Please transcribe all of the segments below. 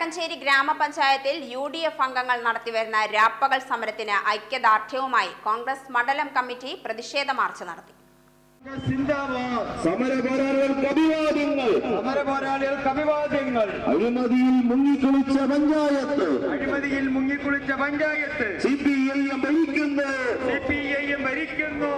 വടക്കഞ്ചേരി ഗ്രാമപഞ്ചായത്തിൽ U D F അംഗങ്ങൾ നടത്തിവരുന്ന രാപ്പകൽ സമരത്തിന് ഐക്യദാർഢ്യവുമായി കോൺഗ്രസ് മണ്ഡലം കമ്മിറ്റി പ്രതിഷേധ മാർച്ച് നടത്തി. അഴിമതിയിൽ മുങ്ങിക്കുളിച്ച പഞ്ചായത്ത്. അഴിമതിയിൽ മുങ്ങിക്കുളിച്ച panchayat. C P I M ഭരിക്കുന്നു. C P I M ഭരിക്കുന്നു.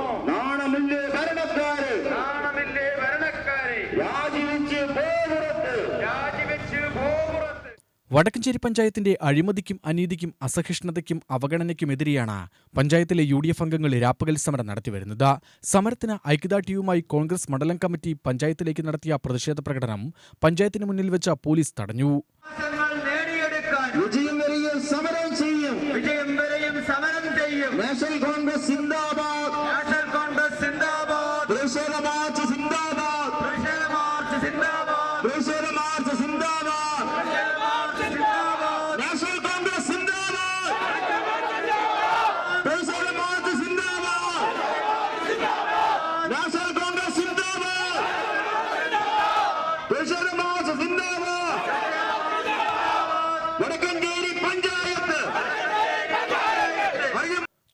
വടക്കഞ്ചേരി പഞ്ചായത്തിന്റെ അഴിമതിക്കും അനീതിക്കും അസഹിഷ്ണുതയ്ക്കും അവഗണനയ്ക്കുമെതിരെയാണ് പഞ്ചായത്തിലെ യു ഡി എഫ് അംഗങ്ങൾ രാപ്പകൽ സമരം നടത്തിവരുന്നത്. സമരത്തിന് ഐക്യദാർഢ്യവുമായി കോൺഗ്രസ് മണ്ഡലം കമ്മിറ്റി പഞ്ചായത്തിലേക്ക് നടത്തിയ പ്രതിഷേധ പ്രകടനം പഞ്ചായത്തിന് മുന്നിൽ വെച്ച പോലീസ് തടഞ്ഞു. നാഷണൽ കോൺഗ്രസ് സിന്ദാബാദ്. നാഷണൽ കോൺഗ്രസ് പ്രതിഷേധ സിന്ദാബാദ്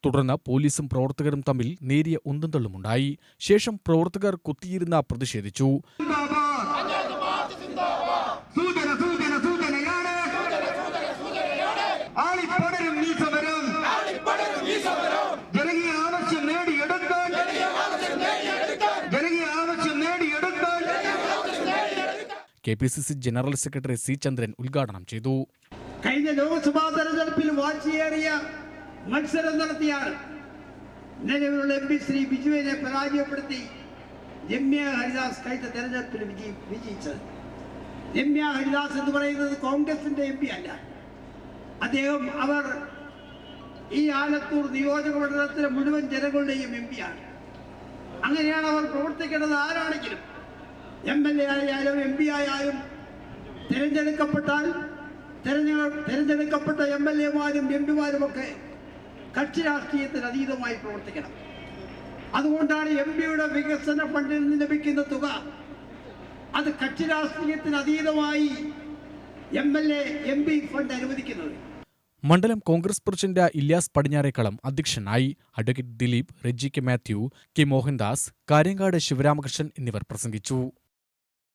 തുടർന്ന് പോലീസും പ്രവർത്തകരും തമ്മിൽ നേരിയ ഉന്തന്തള്ളുമുണ്ടായി. ശേഷം പ്രവർത്തകർ കുത്തിയിരുന്ന പ്രതിഷേധിച്ചു. സൂചന സൂചന സൂചനയാണ്. ആളിപ്പടരും ഈ സമരം. K P C C general secretary C Chandran ഉദ്ഘാടനം ചെയ്തു. കഴിഞ്ഞ ലോക്സഭാ തെരഞ്ഞെടുപ്പിൽ വാശിയേറിയ മത്സരം നടത്തിയാണ് നിലവിലുള്ള എം പി ശ്രീ ബിജുവിനെ പരാജയപ്പെടുത്തി രമ്യ ഹരിദാസ് കഴിഞ്ഞ തെരഞ്ഞെടുപ്പിൽ വിജയി വിജയിച്ചത്. രമ്യ ഹരിദാസ് എന്ന് പറയുന്നത് കോൺഗ്രസിന്റെ എം പി അല്ല. അദ്ദേഹം അവർ ഈ ആലത്തൂർ നിയോജക മണ്ഡലത്തിലെ മുഴുവൻ ജനങ്ങളുടെയും എം പിയാണ് അങ്ങനെയാണ് അവർ പ്രവർത്തിക്കേണ്ടത് ആരാണെങ്കിലും. എം എൽ എ ആയാലും എം പി ആയാലും തിരഞ്ഞെടുക്കപ്പെട്ടാൽ തിരഞ്ഞെടു തിരഞ്ഞെടുക്കപ്പെട്ട എം എൽ എമാരും എം പിമാരുമൊക്കെ കക്ഷി രാഷ്ട്രീയത്തിന് അതീതമായി പ്രവർത്തിക്കണം. അതുകൊണ്ടാണ് എം പിയുടെ വികസന ഫണ്ടിൽ നിന്ന് ലഭിക്കുന്ന തുക അത് കക്ഷി രാഷ്ട്രീയത്തിന് അതീതമായി M L A M P fund അനുവദിക്കുന്നത്. മണ്ഡലം കോൺഗ്രസ് പ്രസിഡന്റ് ഇല്യാസ് പടിഞ്ഞാറേക്കളം അധ്യക്ഷനായി advocate Dileep Reji K Mathew K Mohandas Karyankad Sivaramakrishnan എന്നിവർ പ്രസംഗിച്ചു.